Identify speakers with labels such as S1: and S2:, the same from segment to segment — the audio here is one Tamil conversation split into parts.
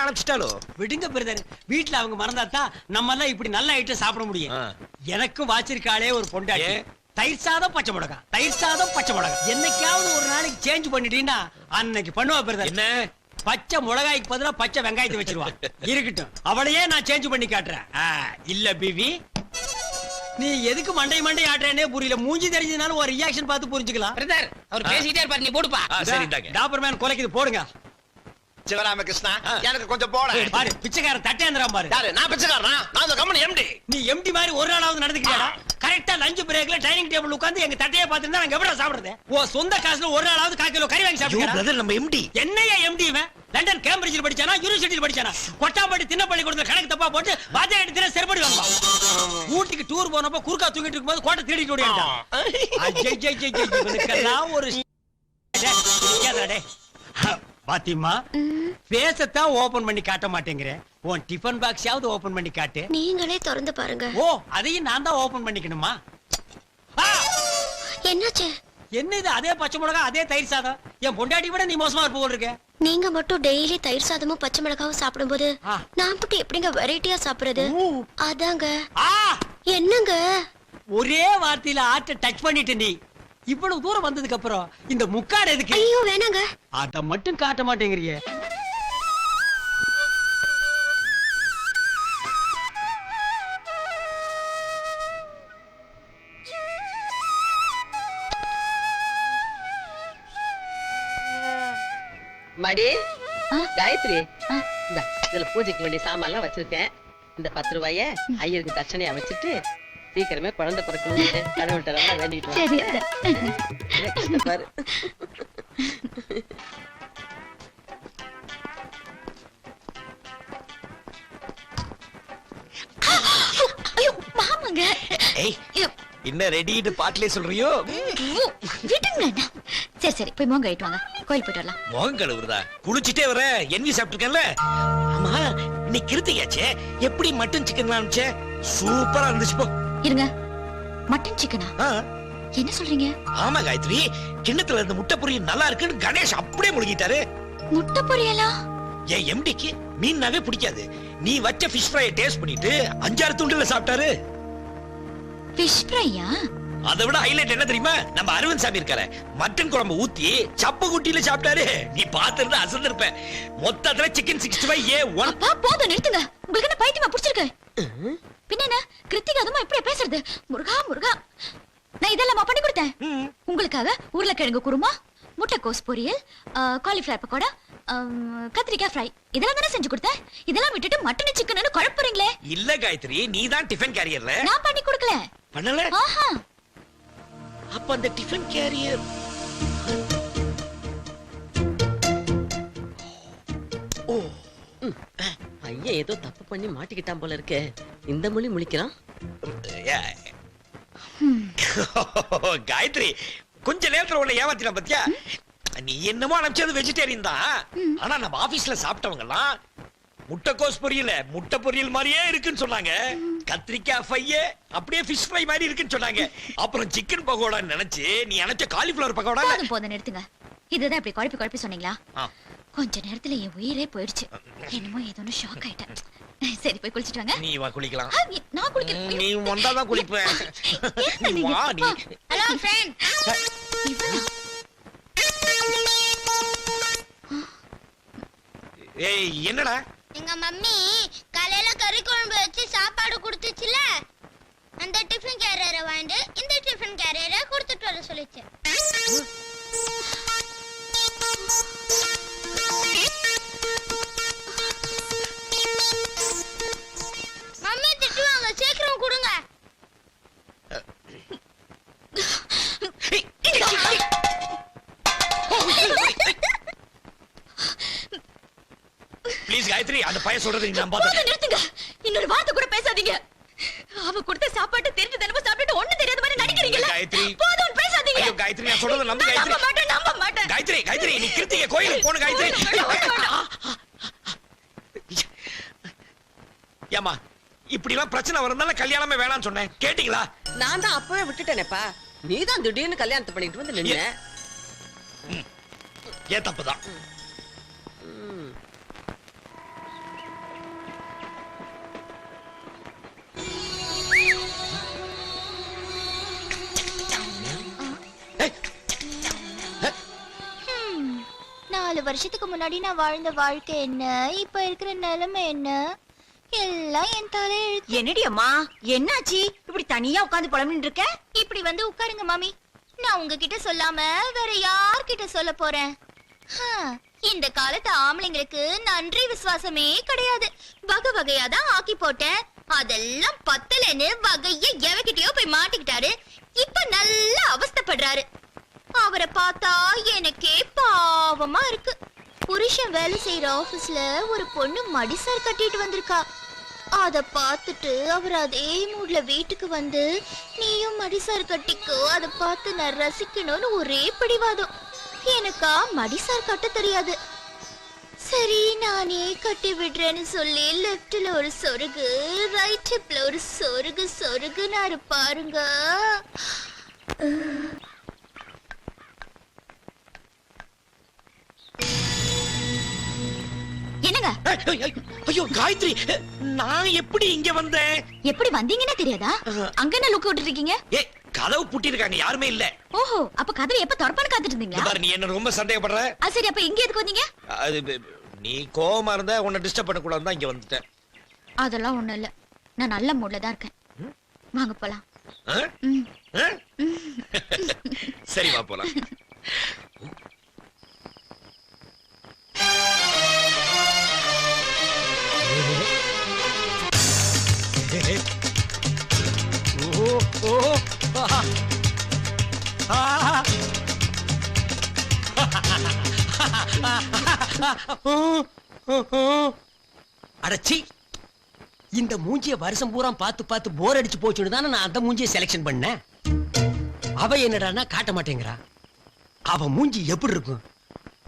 S1: அனுப்பிச்சிட்டாலோ
S2: விடுங்க பிரதர். வீட்ல அவங்க மறந்தா தான் நம்ம எல்லாம் இப்படி நல்ல ஐட்டம் சாப்பிட முடியும். எனக்கும் வாச்சிருக்காளே ஒரு பொண்டாட்டி? தயிர் சாதம் பச்சை மிளகா. தயிர் சாதம் பச்சை மிளகா. என்னைக்காவது ஒரு நாளைக்கு சேஞ்ச் பண்ணிட்டீங்கன்னா அன்னைக்கு பண்ணுவா பிரதர்.
S1: என்ன?
S2: பச்சை மிளகாய்க்கு பதிலா பச்சை வெங்காயத்தை வச்சிருவா. இருக்கட்டும். அவளையே நான் சேஞ்ச் பண்ணி காட்டுறேன். இல்ல பிவி நீ எதுக்கு மண்டை மண்டை ஆட்டுறேனே புரியல. மூஞ்சி தெரிஞ்சதுனால ஒரு ரியாக்ஷன் பார்த்து புரிஞ்சுக்கலாம்.
S3: பிரதர் அவர் பேசிட்டே இருப்பாரு. நீ போடுப்பா
S2: டாபர் மேன் கொலைக்குது. போடுங்க.
S1: சிவராமகிருஷ்ணா எனக்கு கொஞ்சம் போட.
S2: பாரு பிச்சைக்காரன் தட்டேந்திரம் பாரு.
S1: யாரு? நான் பிச்சைக்காரனா? நான் அந்த கம்பெனி எம்டி
S2: நீ எம்டி மாதிரி ஒரு நாளாவது நடந்துக்கிட்டியாடா கரெக்டா லஞ்ச் பிரேக்ல டைனிங் டேபிள் உட்கார்ந்து எங்க தட்டையை பார்த்துருந்தா நாங்க எப்படி சாப்பிடுறது? ஓ சொந்த காசுல ஒரு நாளாவது கால் கிலோ கறி வாங்கி சாப்பிடுறா
S1: பிரதர் நம்ம எம்டி
S2: என்னையா எம்டி இவன்? லண்டன் கேம்பிரிட்ஜில் படிச்சானா? யூனிவர்சிட்டியில் படிச்சானா? கொட்டாம்பட்டி தின்ன பள்ளிக்கூடத்துல கணக்கு தப்பா போட்டு வாத்தியார் எடுத்து செருப்படி வாங்குவா ஊட்டிக்கு டூர் போனப்ப குறுக்கா தூங்கிட்டு இருக்கும்போது கோட்டை தேடிட்டு ஓடியாண்டான் ஒரு. பாத்திமா பேசத்தான் ஓபன் பண்ணி காட்ட மாட்டேங்கிறேன். உன் டிஃபன் பாக்ஸாவது ஓபன் பண்ணி காட்டு.
S4: நீங்களே திறந்து பாருங்க.
S2: ஓ அதையும் நான் தான் ஓபன் பண்ணிக்கணுமா!
S4: என்னாச்சு?
S2: என்ன இது? அதே பச்சை மிளகா அதே தயிர் சாதம். என் பொண்டாட்டி விட நீ மோசமா இருப்ப போல இருக்க.
S4: நீங்க மட்டும் டெய்லி தயிர் சாதமும் பச்சை மிளகாவும் சாப்பிடும்போது
S2: ஆ.
S4: நான் மட்டும் எப்படிங்க வெரைட்டியா சாப்பிடுறது. அதாங்க.
S2: ஆ.
S4: என்னங்க?
S2: ஒரே வார்த்தையில ஆட்ட டச் பண்ணிட்டு நீ. இவ்வளவு தூரம் வந்ததுக்கு அப்புறம் இந்த முக்காடு எதுக்கு?
S4: ஐயோ வேணாங்க.
S2: அத மட்டும் காட்ட மாட்டேங்கிறியே.
S3: மடி காயத்ரி இந்த இதுல பூஜைக்கு வேண்டிய சாமான்லாம் வச்சிருக்கேன். இந்த பத்து ரூபாய ஐயருக்கு தட்சணையா வச்சுட்டு சீக்கிரமே குழந்தை பிறக்கணும் கடவுள்கிட்ட நல்லா வேண்டிட்டு. பாரு.
S1: என்ன ரெடிட்டு பாட்டிலே சொல்றியோ.
S4: சரி சரி போய் மோங்க ஆயிட்டு வாங்க. கோயில் போயிட்டு வரலாம்.
S1: முகம் கழுவுறதா? குளிச்சுட்டே வர என்வி சாப்பிட்டுருக்கேன்ல? ஆமா இன்னைக்கு கிருத்தியாச்சே. எப்படி மட்டன் சிக்கன் அனுப்பிச்சே சூப்பரா இருந்துச்சு போ.
S4: இருங்க. மட்டன் சிக்கனா
S1: ஆ,
S4: என்ன சொல்றீங்க?
S1: ஆமா காயத்ரி. கிண்ணத்துல இருந்த முட்டை பொரியல் நல்லா இருக்குன்னு கணேஷ் அப்படியே முழுகிட்டாரு.
S4: முட்டை பொரியலா
S1: என் எம்டிக்கு? மீன்னாவே பிடிக்காது. நீ வச்ச ஃபிஷ் ஃப்ரையை டேஸ்ட் பண்ணிட்டு அஞ்சாறு துண்டுல சாப்பிட்டாரு.
S4: ஃபிஷ் ஃப்ரையா
S1: அதை விட ஹைலைட் என்ன தெரியுமா? நம்ம அரவிந்த் சாமி இருக்காரு. மட்டன் குழம்பு ஊத்தி சப்ப குட்டியில சாப்பிட்டாரு. நீ பாத்துருந்தா அசந்திருப்ப. மொத்தத்துல chicken sixty five A one
S4: அப்பா போதும் நிறுத்துங்க. உங்களுக்கு என்ன பைத்தியமா பிடிச்சிருக்கு? பின்ன கிருத்திகா அதுமா இப்படி பேசுறது? முருகா முருகா. நான் இதெல்லாம் பண்ணி கொடுத்தேன். உங்களுக்காக உருளைக்கிழங்கு குருமா முட்டைக்கோஸ் பொரியல் காலிஃபிளவர் பக்கோடா கத்திரிக்காய் ஃப்ரை இதெல்லாம் தானே செஞ்சு கொடுத்தேன்? இதெல்லாம் விட்டுட்டு மட்டன் சிக்கன் குழப்புறீங்களே.
S1: இல்ல காயத்ரி நீ தான் டிஃபன் கேரியர்ல
S4: நான் பண்ணி கொடுக்கல.
S1: பண்ணல?
S4: ஆஹா.
S1: அப்ப அந்த டிஃபன் கேரியர்
S3: ஐயா ஏதோ தப்பு பண்ணி மாட்டிக்கிட்டான் போல இருக்கே. இந்த மொழி முழிக்கிறான்
S1: காயத்ரி கொஞ்ச நேரத்துல உள்ள ஏமாத்தின பத்தியா? நீ என்னமோ அனுப்பிச்சது வெஜிடேரியன் தான். ஆனா நம்ம ஆபீஸ்ல சாப்பிட்டவங்க எல்லாம் முட்டைக்கோஸ் பொரியல முட்டை பொரியல் மாதிரியே இருக்குன்னு சொன்னாங்க. கத்திரிக்காய் ஃப்ரையே அப்படியே ஃபிஷ் ஃப்ரை மாதிரி இருக்குன்னு சொன்னாங்க. அப்புறம் சிக்கன் பகோடான்னு நினைச்சு நீ நினைச்ச காலிஃபிளவர் பகோடா
S4: போதும் நிறுத்துங்க. இதுதான் இப்படி குழப்பி குழப்பி சொன்னீங்களா. கொஞ்ச நேரத்துல என் உயிரே போயிடுச்சு. என்னமோ ஏதோ ஷாக் ஆயிட்டேன். சரி போய் குளிச்சிட்டு வாங்க.
S1: நீ வா குளிக்கலாம்.
S4: நான் குளிக்கிறேன்
S1: நீ வந்தாதான் குளிப்பேன்.
S4: என்ன
S1: நீ
S4: நீங்க?
S1: வா நீ.
S4: ஹலோ ஃப்ரெண்ட் இவனா
S1: ஏய் என்னடா?
S5: எங்க மம்மி காலையில கறி குழம்பு வச்சு சாப்பாடு கொடுத்துச்சுல? அந்த டிஃபன் கேரியரை வாங்கிட்டு இந்த டிஃபன் கேரியரை கொடுத்துட்டு வர சொல்லிச்சு.
S1: பையன் சொல்றது நீ நம்பாத.
S4: நிறுத்துங்க. இன்னொரு வார்த்தை கூட பேசாதீங்க. அவ கொடுத்த சாப்பாட்டு திருட்டு தினமும் சாப்பிட்டு ஒண்ணு தெரியாத மாதிரி நடிக்கிறீங்கல்ல?
S1: காயத்ரி.
S4: போதும் பேசாதீங்க.
S1: ஐயோ, காயத்ரி, நான் சொல்றதை நம்பு, காயத்ரி.
S4: நம்ப மாட்டேன் நம்ப மாட்டேன்.
S1: காயத்ரி காயத்ரி நீ கிருத்திகை கோயிலுக்கு போன காயத்ரி. ஏமா இப்படி எல்லாம் பிரச்சனை வரதுனால கல்யாணமே வேணாம்னு சொன்னேன். கேட்டீங்களா?
S3: நான் தான் அப்பவே விட்டுட்டேனேப்பா. நீ தான் திடீர்னு கல்யாணத்தை பண்ணிட்டு வந்து நின்ன.
S1: ஏன் தப்புதான்?
S5: வருஷத்துக்கு முன்னாடி நான் வாழ்ந்த வாழ்க்கை என்ன? இப்ப இருக்கிற நிலைமை என்ன? எல்லாம் என் தலையெழுத்து
S6: என்னடி அம்மா? என்னாச்சு? இப்படி தனியா உட்கார்ந்து புலம்பின்னு இருக்க?
S5: இப்படி வந்து உட்காருங்க மாமி. நான் உங்ககிட்ட சொல்லாம வேற யார்கிட்ட சொல்ல போறேன்? இந்த காலத்து ஆம்பளைங்களுக்கு நன்றி விசுவாசமே கிடையாது. வகை வகையா தான் ஆக்கி போட்டேன். அதெல்லாம் பத்தலன்னு வகைய எவகிட்டயோ போய் மாட்டிக்கிட்டாரு. இப்ப நல்லா அவஸ்தைப்படுறாரு. அவரை பார்த்தா எனக்கே பாவமா இருக்கு. புருஷன் வேலை செய்யற ஆபீஸ்ல ஒரு பொண்ணு மடிசார் கட்டிட்டு வந்திருக்கா. அத பார்த்துட்டு அவர் அதே மூட்ல வீட்டுக்கு வந்து நீயும் மடிசார் கட்டிக்கோ அத பார்த்து நான் ரசிக்கணும்னு ஒரே பிடிவாதம். எனக்கா மடிசார் கட்ட தெரியாது. சரி நானே கட்டி விடுறேன்னு சொல்லி லெஃப்ட்ல ஒரு சொருகு ரைட் ஹிப்ல ஒரு சொருகு சொருகுனாரு பாருங்க.
S1: ஐயோ காயத்ரி நான் எப்படி இங்க வந்தேன்?
S4: எப்படி வந்தீங்கன்னே தெரியாதா? அங்க என்ன லுக் விட்டு இருக்கீங்க
S1: ஏ கதவு பூட்டிருக்காங்க யாருமே இல்ல.
S4: ஓஹோ அப்ப கதவை எப்ப திறப்பான்னு காத்துட்டு
S1: இங்க
S4: இருந்தீங்களா?
S1: பாரு நீ என்ன ரொம்ப சந்தேகப்படுற?
S4: ஆ, சரி அப்ப இங்க எதுக்கு வந்தீங்க?
S1: அது நீ கோவமா இருந்தா உன்னை டிஸ்டர்ப் பண்ணக்கூடாது தான் இங்க வந்துட்டேன்.
S4: அதெல்லாம் ஒண்ணும் இல்ல. நான் நல்ல மூட்ல தான் இருக்கேன். வாங்க போலாம்?
S1: சரி வா போலாம்.
S2: ஓ ஓ அடச்சி இந்த மூஞ்சிய வருஷம் பூரா பார்த்து பார்த்து போர் அடிச்சு போச்சுன்னு தானே நான் அந்த மூஞ்சிய செலக்ஷன் பண்ணேன். அவ என்னடான்னா காட்ட மாட்டேங்கிறா. அவ மூஞ்சி எப்படி இருக்கும்?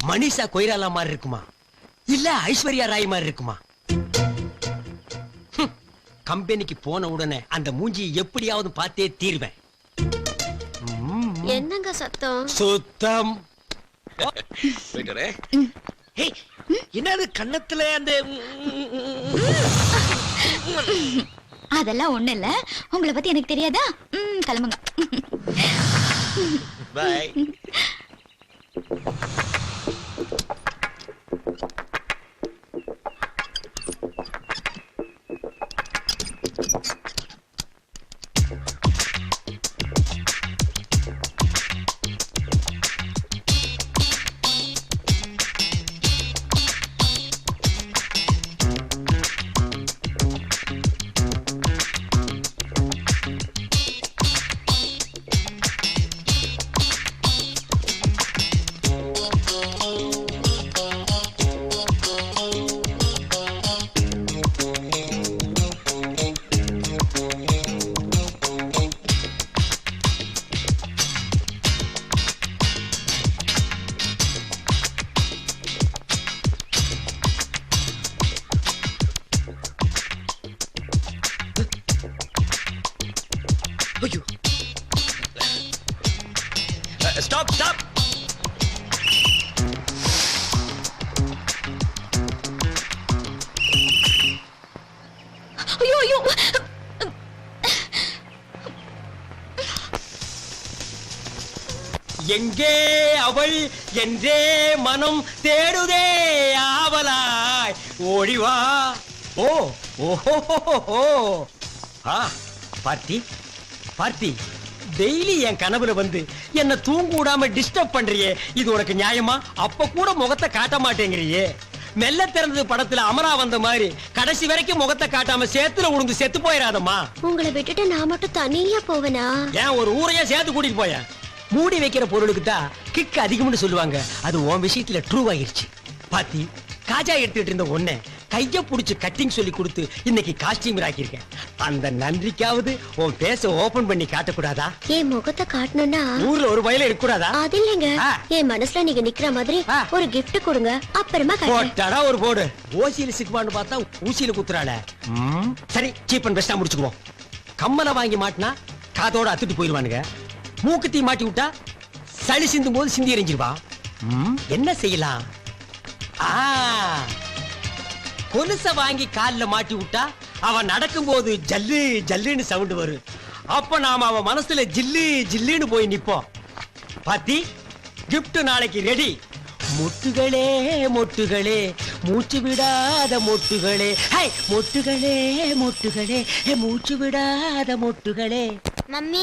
S2: மனிஷா கொய்ராலா மாதிரி இருக்குமா? இல்ல ஐஸ்வர்யா ராய் மாதிரி இருக்குமா? கம்பெனிக்கு போன உடனே அந்த மூஞ்சி எப்படியாவது பார்த்தே தீர்வேன்.
S5: என்னங்க சத்தம்?
S2: சுத்தம்.
S1: என்னது கன்னத்துல அந்த
S4: அதெல்லாம் ஒண்ணு இல்ல. உங்களை பத்தி எனக்கு தெரியாதா? கிளம்புங்க.
S1: பாய்
S2: எங்கே அவள்? என்றே மனம் தேடுதே ஆவலாய். ஓடிவா ஓ ஓஹோ ஆ பார்த்தி பார்த்தி. டெய்லி என் கனவுல வந்து என்ன தூங்க விடாம டிஸ்டர்ப் பண்றியே. இது உனக்கு நியாயமா? அப்ப கூட முகத்தை காட்ட மாட்டேங்கிறியே. மெல்ல திறந்தது படத்துல அமரா வந்த மாதிரி கடைசி வரைக்கும் முகத்தை காட்டாம சேத்துல உழுந்து செத்து போயிடாதம்மா
S5: உங்களை விட்டுட்டு நான் மட்டும் தனியா போவேனா?
S2: ஏன் ஒரு ஊரையே சேர்த்து கூட்டிட்டு போயேன். மூடி வைக்கிற பொருளுக்கு தான் கிக் அதிகம்னு சொல்லுவாங்க. அது உன் விஷயத்துல ட்ரூ ஆயிருச்சு. பாத்தி காஜா எடுத்துட்டு இருந்த ஒன்ன கைய புடிச்சு கட்டிங் சொல்லி கொடுத்து இன்னைக்கு காஸ்டியூம் ஆக்கியிருக்கேன். அந்த நன்றிக்காவது உன் பேச ஓபன் பண்ணி காட்டக்கூடாதா?
S5: என் முகத்தை காட்டணும்னா?
S2: ஊர்ல ஒரு வயல எடுக்கக்கூடாதா?
S5: அது இல்லைங்க. என் மனசுல நீங்க நிக்கிற மாதிரி. ஒரு gift கொடுங்க. அப்புறமா
S2: போட்டாடா ஒரு போடு ஓசியில சிக்குவான்னு பார்த்தா ஊசியில குத்துறாள. ம், சரி சீப் அண்ட் பெஸ்டா முடிச்சுக்குவோம். கம்மலை வாங்கி மாட்டினா காதோட அத்துட்டு போயிருவானுங்க மூக்குத்தி மாட்டி விட்டா சளி சிந்தும் போது சிந்தி எறிஞ்சிருவா என்ன செய்யலாம்? ஆ. கொலுச வாங்கி கால்ல மாட்டி விட்டா அவன் நடக்கும்போது ஜல்லு ஜல்லுன்னு சவுண்ட் வரும். அப்ப நாம அவன் மனசுல ஜில்லு ஜில்லுன்னு போய் நிப்போம். பாத்தி gift நாளைக்கு ரெடி மொட்டுகளே மொட்டுகளே மூச்சு விடாத மொட்டுகளே. ஹை மொட்டுகளே மொட்டுகளே மூச்சு விடாத மொட்டுகளே.
S5: மம்மி.